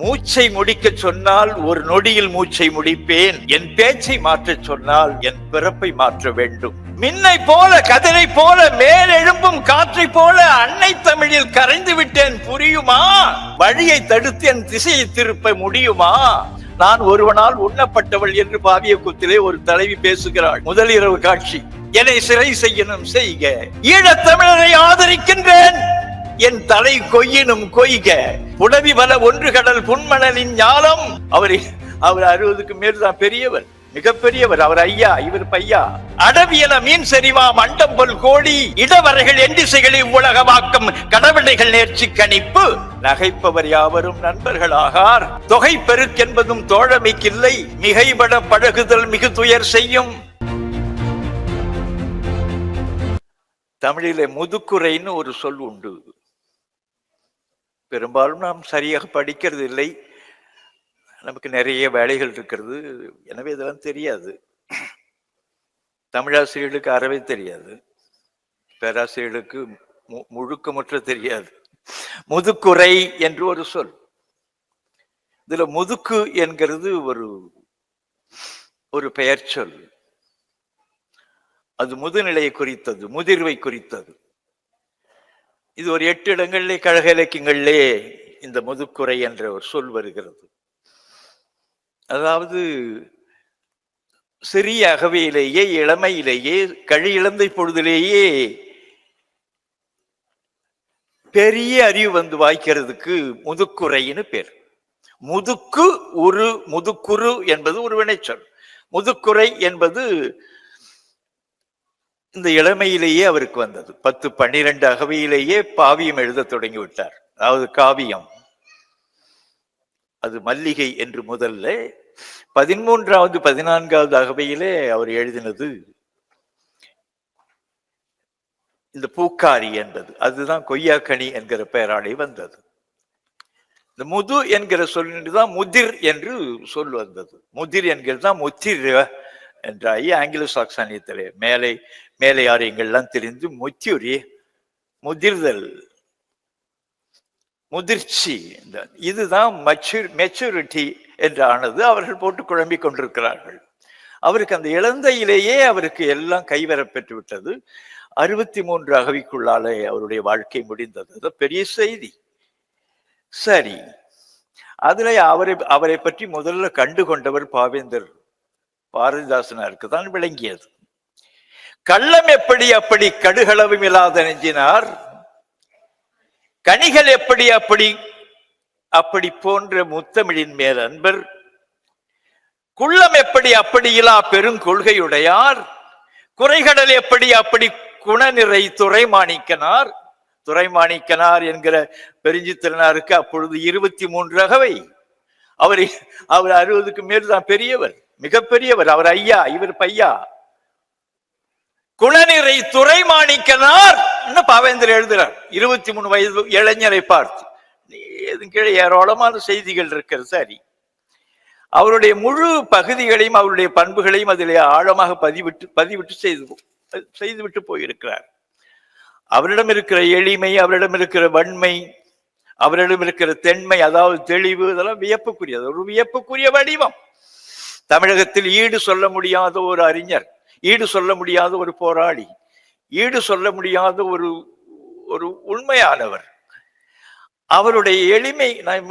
மூச்சை முடிக்க சொன்னால் ஒரு நொடியில் மூச்சை முடிப்பேன். என் பேச்சை மாற்றச் சொன்னால் என் பிறப்பை மாற்ற வேண்டும். மின்னை போல கதிரை போல மேலெழும்பும் காற்றை போல அன்னை தமிழில் கரைந்து விட்டேன் புரியுமா? வழியை தடுத்து என் திசையை திருப்ப முடியுமா? நான் ஒருவனால் உண்ணப்பட்டவள் என்று பாவிய குத்திலே ஒரு தலைவி பேசுகிறாள். முதல் இரவு காட்சி. என்னை சிறை செய்யணும் செய்க. ஈழத் தமிழரை ஆதரிக்கின்றேன். என் தலை கொய்யினும் கொய்க. புடவி வல ஒன்று கடல் புன்மணலின் ஞாலம். அவர் அவர் அறுபதுக்கு மேல் தான் பெரியவர் மிகப்பெரியவர். அவர் ஐயா இவர் பையா. அடவியல மீன் செறிவா மண்டம் பொல் கோடி இடவரைகள் எண்டிசைகளை உலகமாக்கும் கடவுளைகள் நேர்ச்சி கணிப்பு. நகைப்பவர் யாவரும் நண்பர்களாகார். தொகை பெருக்கென்பதும் தோழமைக்கில்லை. மிகைபட பழகுதல் மிகு துயர் செய்யும். தமிழிலே முதுக்குறைன்னு ஒரு சொல் உண்டு. பெரும்பாலும் நாம் சரியாக படிக்கிறது இல்லை. நமக்கு நிறைய வேலைகள் இருக்கிறது. எனவே இதெல்லாம் தெரியாது. தமிழாசிரியர்களுக்கு அறவே தெரியாது. பேராசிரியர்களுக்கு மு- முழுக்கமுற்ற தெரியாது. முதுக்குறை என்று ஒரு சொல். இதுல முதுக்கு என்கிறது ஒரு ஒரு பெயர் சொல் அது முதுநிலையை குறித்தது முதிர்வை குறித்தது. இது ஒரு எட்டு இடங்களிலே கழக இலக்கியங்களிலே இந்த முதுக்குறை என்ற ஒரு சொல் வருகிறது. அதாவது சிறிய அகவையிலேயே இளமையிலேயே கழி இழந்த பொழுதிலேயே பெரிய அறிவு வந்து வாய்க்கிறதுக்கு முதுக்குறைன்னு பேர். முதுக்கு ஒரு முதுக்குரு என்பது ஒரு வினைச்சொல் முதுக்குறை என்பது இந்த இளமையிலேயே அவருக்கு வந்தது. பத்து பன்னிரண்டு அகவையிலேயே பாவியம் எழுதத் தொடங்கி விட்டார் அதாவது காவியம். அது மல்லிகை என்று முதல்ல பதிமூன்றாவது பதினான்காவது அகவையிலே அவர் எழுதினது இந்த பூக்காரி என்பது. அதுதான் கொய்யாக்கனி என்கிற பெயராலே வந்தது. இந்த முது என்கிற சொல்லிதான் முதிர் என்று சொல் வந்தது. முதிர் என்கிறது தான் முத்திர என்றாயி ஆங்கில சாக்சானியத்திலே மேலே மேலையாரியங்கள்லாம் தெரிந்து முத்தியுரி முதிர்தல் முதிர்ச்சி இதுதான் மெச்சூர் மெச்சூரிட்டி என்று ஆனது அவர்கள் போட்டு குழம்பிக் கொண்டிருக்கிறார்கள். அவருக்கு அந்த இளந்தையிலேயே அவருக்கு எல்லாம் கைவரப்பெற்று விட்டது அறுபத்தி மூன்று அகவிக்குள்ளாலே அவருடைய வாழ்க்கை முடிந்தது. அது பெரிய செய்தி. சரி. அதுல அவரை அவரை பற்றி முதல்ல கண்டு கொண்டவர் பாவேந்தர் பாரதிதாசனாருக்கு தான் விளங்கியது. கள்ளம் எப்படி அப்படி கடுகளவும் இல்லாத நெஞ்சினார்? கனிகள் எப்படி அப்படி அப்படி போன்ற முத்தமிழின் மேல் அன்பர். குள்ளம் எப்படி அப்படி இலா பெருங்கொள்கையுடையார் குறைகடல் எப்படி அப்படி குணநிறை துறைமாணிக்கனார்? துறைமாணிக்கனார் என்கிற பெருஞ்சித்திரனாருக்கு அப்பொழுது இருபத்தி மூன்று அகவை. அவர் அவர் அறுபதுக்கு மேல் தான் பெரியவர் மிகப்பெரியவர். அவர் ஐயா இவர் பையா. குணநிறை துறைமாணிக்கனார் பாவேந்தர் எழுதுறார் இருபத்தி மூணு வயது இளைஞரை பார்த்து. இது கீழே ஏராளமான செய்திகள் இருக்கிறது சரி. அவருடைய முழு பகுதிகளையும் அவருடைய பண்புகளையும் அதிலே ஆழமாக பதிவிட்டு பதிவிட்டு செய்து செய்துவிட்டு போயிருக்கிறார். அவரிடம் இருக்கிற எளிமை அவரிடம் இருக்கிற வன்மை அவரிடம் இருக்கிற தென்மை அதாவது தெளிவு இதெல்லாம் வியப்புக்குரியது. ஒரு வியப்புக்குரிய வடிவம். தமிழகத்தில் ஈடு சொல்ல முடியாத ஒரு அறிஞர். ஈடு சொல்ல முடியாத ஒரு போராளி ஈடு சொல்ல முடியாத ஒரு ஒரு உண்மையானவர். அவருடைய எளிமை நான்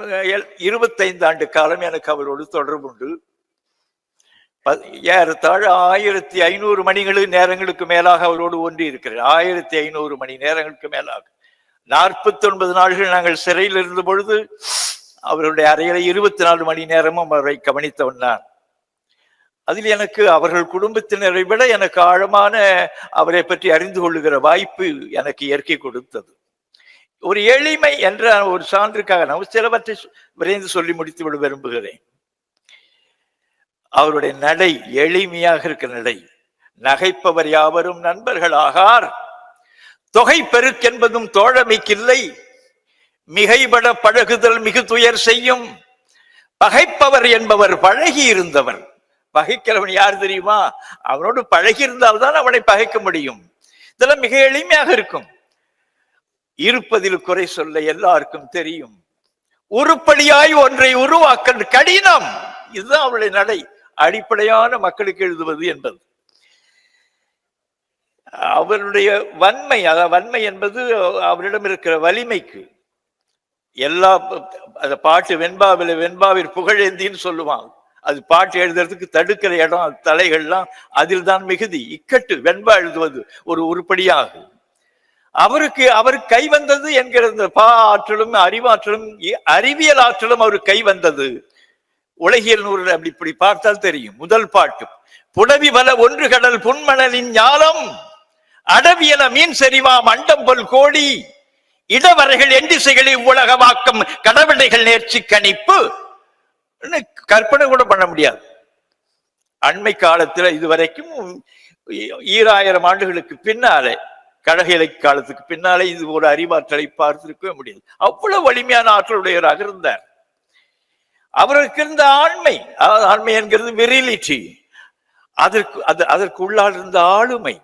இருபத்தைந்து ஆண்டு காலம் எனக்கு அவரோடு தொடர்பு உண்டு. ப- ஏறத்தாழ ஆயிரத்தி ஐநூறு மணிகளு நேரங்களுக்கு மேலாக அவரோடு ஒன்றி இருக்கிறேன். ஆயிரத்தி ஐநூறு மணி நேரங்களுக்கு மேலாக. நாற்பத்தி ஒன்பது நாள்கள் நாங்கள் சிறையில் இருந்த பொழுது அவருடைய அறையில இருபத்தி நாலு மணி நேரமும் அவரை கவனித்தவன் நான். அதில் எனக்கு அவர்கள் குடும்பத்தினரை விட எனக்கு ஆழமான அவரை பற்றி அறிந்து கொள்ளுகிற வாய்ப்பு எனக்கு இயற்கை கொடுத்தது. ஒரு எளிமை என்ற ஒரு சான்றுக்காக நான் சிலவற்றை விரைந்து சொல்லி முடித்து விட விரும்புகிறேன். அவருடைய நடை எளிமையாக இருக்கிற நடை. நகைப்பவர் யாவரும் நண்பர்களாகார். தொகை பெருக்கென்பதும் தோழமைக்கில்லை. மிகைபட பழகுதல் மிகு துயர் செய்யும். பகைப்பவர் என்பவர் பழகி இருந்தவர் பகைக்கிறவன் யார் தெரியுமா? அவனோடு பழகி இருந்தால்தான் அவனை பகைக்க முடியும். இதெல்லாம் மிக எளிமையாக இருக்கும். இருப்பதில் குறை சொல்ல எல்லாருக்கும் தெரியும். உருப்படியாய் ஒன்றை உருவாக்க கடினம். இதுதான் அவளுடைய நடை. அடிப்படையான மக்களுக்கு எழுதுவது என்பது. அவருடைய வன்மை அதாவது வன்மை என்பது அவரிடம் இருக்கிற வலிமைக்கு. எல்லா அந்த பாட்டு வெண்பாவில் வெண்பாவிற் புகழேந்தின்னு சொல்லுவான் அது பாட்டு எழுதுறதுக்கு தடுக்கிற இடம் தலைகள்லாம் அதில் தான் மிகுதி. இக்கட்டு வெண்பா எழுதுவது ஒரு உருப்படியாகும். அவருக்கு அவர் கை வந்தது என்கிற இந்த பா ஆற்றலும் அறிவாற்றலும் இ- அறிவியல் ஆற்றலும் அவர் கை வந்தது. உலகியல் நூறு அப்படி இப்படி பார்த்தால் தெரியும். முதல் பாட்டு புடவி வல ஒன்று கடல் புன்மணலின் ஞாலம் அடவியல மீன் செறிவா மண்டம் பொல் கோடி இடவரைகள் எண்டிசைகளில் உலகமாக்கம் கடவுளைகள் நேர்ச்சி கணிப்பு கற்பனை கூட பண்ண முடியாது. அண்மை காலத்துல இதுவரைக்கும் ஈராயிரம் ஆண்டுகளுக்கு பின்னாலே கழக இலக்கிய காலத்துக்கு பின்னாலே இது ஒரு அறிவாற்றலை பார்த்திருக்கவே முடியாது. அவ்வளவு வலிமையான ஆற்றலுடையவராக இருந்தார். அவருக்கு இருந்த ஆண்மை அதாவது ஆண்மை என்கிறது விரிலிட்டி அதற்கு அது அதற்கு உள்ளால் இருந்த ஆளுமை.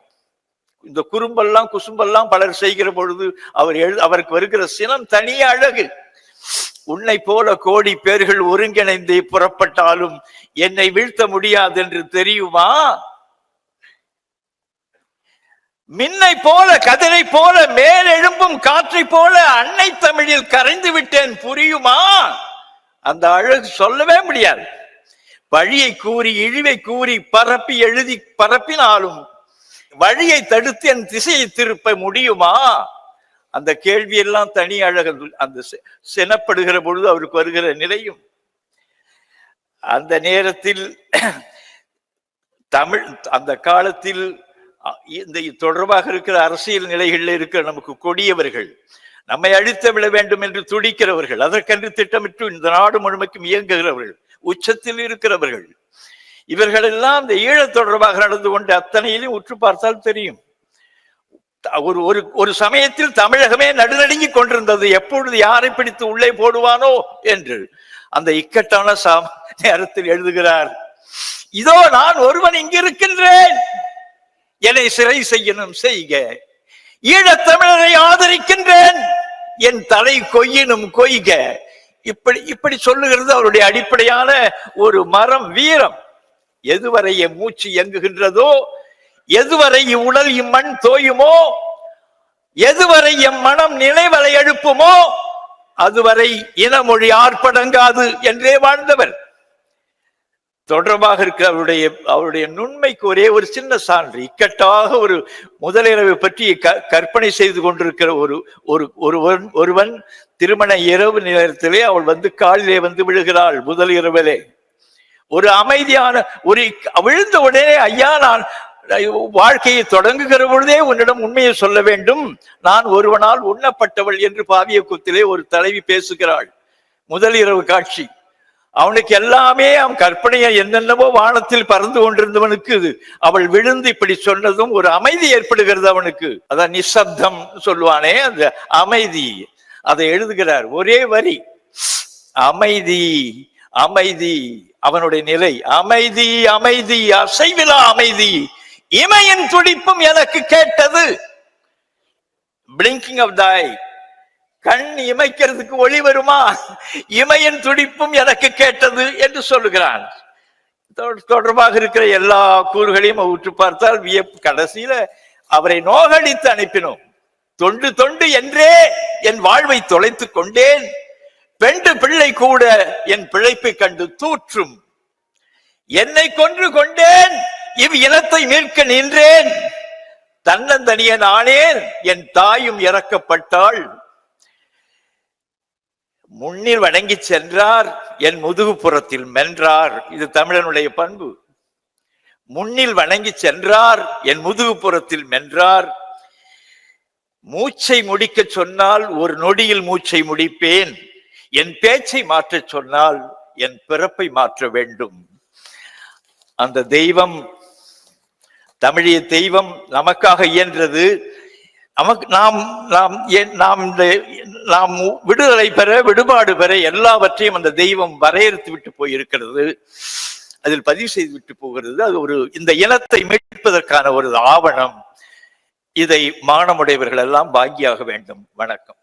இந்த குறும்பெல்லாம் குசும்பெல்லாம் பலர் செய்கிற பொழுது அவர் எழு அவருக்கு வருகிற சினம் தனி அழகு. உன்னை போல கோடி பேர்கள் ஒருங்கிணைந்து புறப்பட்டாலும் என்னை வீழ்த்த முடியாது என்று தெரியுமா? மின்னை போல கதிரை போல மேலெழும்பும் காற்றை போல அன்னை தமிழில் கரைந்து விட்டேன் புரியுமா? அந்த அழகு சொல்லவே முடியாது. வழியை கூறி இழிவை கூறி பரப்பி எழுதி பரப்பினாலும் வழியை தடுத்து என் திசையை திருப்ப முடியுமா? அந்த கேள்வியெல்லாம் தனி அழகு அந்த செ- செனப்படுகிற பொழுது அவருக்கு வருகிற நிலையும். அந்த நேரத்தில் தமிழ் அந்த காலத்தில் இந்த தொடர்பாக இருக்கிற அரசியல் நிலைகளில் இருக்கிற நமக்கு கொடியவர்கள் நம்மை அழித்து விட வேண்டும் என்று துடிக்கிறவர்கள் அதற்கென்று திட்டமிட்டு இந்த நாடு முழுமைக்கும் இயங்குகிறவர்கள் உச்சத்தில் இருக்கிறவர்கள் இவர்கள் எல்லாம் இந்த ஈழத் தொடர்பாக நடந்து கொண்ட அத்தனையிலும் உற்று பார்த்தால் தெரியும். ஒரு ஒரு ஒரு சமயத்தில் தமிழகமே நடுநடுங்கி கொண்டிருந்தது. எப்பொழுது யாரை பிடித்து உள்ளே போடுவானோ என்று. அந்த இக்கட்டான சாம நேரத்தில் எழுதுகிறார் இதோ நான் ஒருவன் இங்கிருக்கின்றேன் என்னை சிறை செய்யணும் செய்க. ஈழத்தமிழரை ஆதரிக்கின்றேன். என் தலை கொய்யினும் கொய்க. இப்படி இப்படி சொல்லுகிறது அவருடைய அடிப்படையான ஒரு மரம் வீரம். எதுவரை என் மூச்சு இயங்குகின்றதோ எதுவரை இவ்வுடல் இம்மண் தோயுமோ? எதுவரை எம் மனம் நினைவலை எழுப்புமோ? அதுவரை இனமொழி ஆர்ப்படங்காது என்றே வாழ்ந்தவர். தொடர்பாக இருக்க அவருடைய அவருடைய நுண்மைக்கு ஒரே ஒரு சின்ன சான்று இக்கட்டாக ஒரு முதலிரவை பற்றி க- கற்பனை செய்து கொண்டிருக்கிற ஒரு ஒரு ஒருவன் ஒருவன் திருமண இரவு நேரத்திலே அவள் வந்து காலிலே வந்து விழுகிறாள் முதல் இரவிலே ஒரு அமைதியான ஒரு விழுந்த உடனே ஐயா நான் வாழ்க்கையை தொடங்குகிற பொழுதே உன்னிடம் உண்மையை சொல்ல வேண்டும். நான் ஒருவனால் உண்ணப்பட்டவள் என்று பாவிய குத்திலே ஒரு தலைவி பேசுகிறாள். முதல் இரவு காட்சி. அவனுக்கு எல்லாமே அவன் கற்பனையை என்னென்னவோ வானத்தில் பறந்து கொண்டிருந்தவனுக்கு இது. அவள் விழுந்து இப்படி சொன்னதும் ஒரு அமைதி ஏற்படுகிறது அவனுக்கு. அதான் நிசப்தம் சொல்லுவானே அந்த அமைதி. அதை எழுதுகிறார் ஒரே வரி. அமைதி அமைதி அவனுடைய நிலை. அமைதி அமைதி அசைவிலா அமைதி. இமையின் துடிப்பும் எனக்கு கேட்டது. பிளிங்கிங் ஆஃப் தாய் கண் இமைக்கிறதுக்கு ஒளி வருமா? இமையின் துடிப்பும் எனக்கு கேட்டது என்று சொல்லுகிறான். தொடர்பாக இருக்கிற எல்லா கூறுகளையும் உற்று பார்த்தால் வியப்பு கடைசியில அவரை நோகடித்து அனுப்பினோம். தொண்டு தொண்டு என்றே என் வாழ்வை தொலைத்துக் கொண்டேன். பெண்டு பிள்ளை கூட என் பிழைப்பை கண்டு தூற்றும். என்னை கொன்று கொண்டேன். இவ் இனத்தை மீட்க நின்றேன். தன்னந்தனிய நானேன் என் தாயும் இறக்கப்பட்டாள். முன்னில் வணங்கி சென்றார் என் முதுகுப்புறத்தில் மென்றார். இது தமிழனுடைய பண்பு. முன்னில் வணங்கி சென்றார் என் முதுகுப்புறத்தில் மென்றார். மூச்சை முடிக்க சொன்னால் ஒரு நொடியில் மூச்சை முடிப்பேன். என் பேச்சை மாற்றச் சொன்னால் என் பிறப்பை மாற்ற வேண்டும். அந்த தெய்வம் தமிழிய தெய்வம் நமக்காக இயன்றது. நமக்கு நாம் நாம் நாம் இந்த நாம் விடுதலை பெற விடுபாடு பெற எல்லாவற்றையும் அந்த தெய்வம் வரையறுத்து விட்டு போயிருக்கிறது. அதில் பதிவு செய்து விட்டு போகிறது. அது ஒரு இந்த இனத்தை மீட்பதற்கான ஒரு ஆவணம். இதை மானமுடையவர்கள் எல்லாம் பாக்கியாக வேண்டும். வணக்கம்.